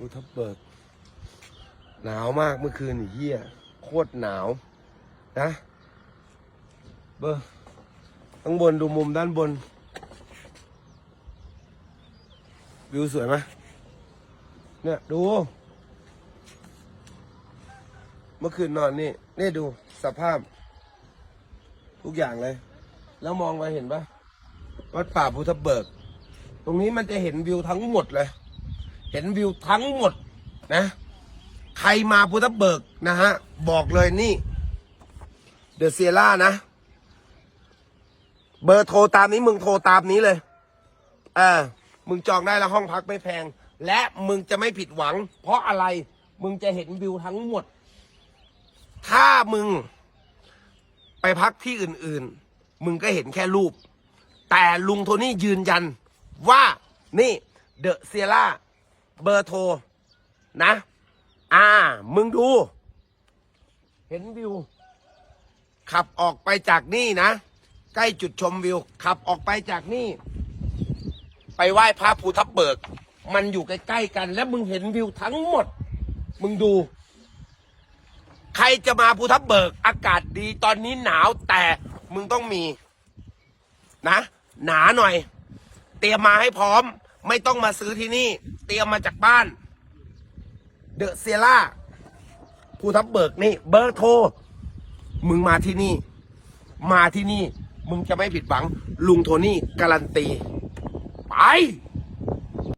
ภูทับเบิก หนาวมากเมื่อคืนเฮียโคตรหนาว นะเบอร์ข้างบนดูมุมด้านบน วิวสวยไหมเนี่ยดู เมื่อคืนนอนนี่นี่ดูสภาพ ทุกอย่างเลย แล้วมองไปเห็นปะวัดป่าภูทับเบิก ตรงนี้มันจะเห็นวิวทั้งหมดเลย เห็นวิวทั้งหมดนะ ใครมาภูทับเบิกนะฮะ บอกเลยนี่ เดอะเซียร่านะ เบอร์โทรตามนี้มึงโทรตามนี้เลยเออมึงจองได้แล้วห้องพักไม่แพง และมึงจะไม่ผิดหวัง เพราะอะไรมึงจะเห็นวิวทั้งหมด ถ้ามึงไปพักที่อื่น ๆ มึงก็เห็นแค่รูป แต่ลุงโทนี่ยืนยันว่านี่เดอะเซียร่า เบอร์โทร นะ อ่า มึงดู เห็นวิว ขับออกไปจากนี่นะ ใกล้จุดชมวิว ขับออกไปจากนี่ ไปไหว้พระภูทับเบิก มันอยู่ใกล้ๆกัน และมึงเห็นวิวทั้งหมด มึงดู ใครจะมาภูทับเบิก อากาศดีตอนนี้หนาวแต่มึงต้องมี นะ หนาหน่อย เตรียมมาให้พร้อม ไม่ต้องมาซื้อที่นี่ เตรียมมาจากบ้าน เดอะเซียร่าภูทับเบิกนี่ เบอร์โทร มึงมาที่นี่ มาที่นี่ มึงจะไม่ผิดหวัง ลุงโทนี่การันตี ไป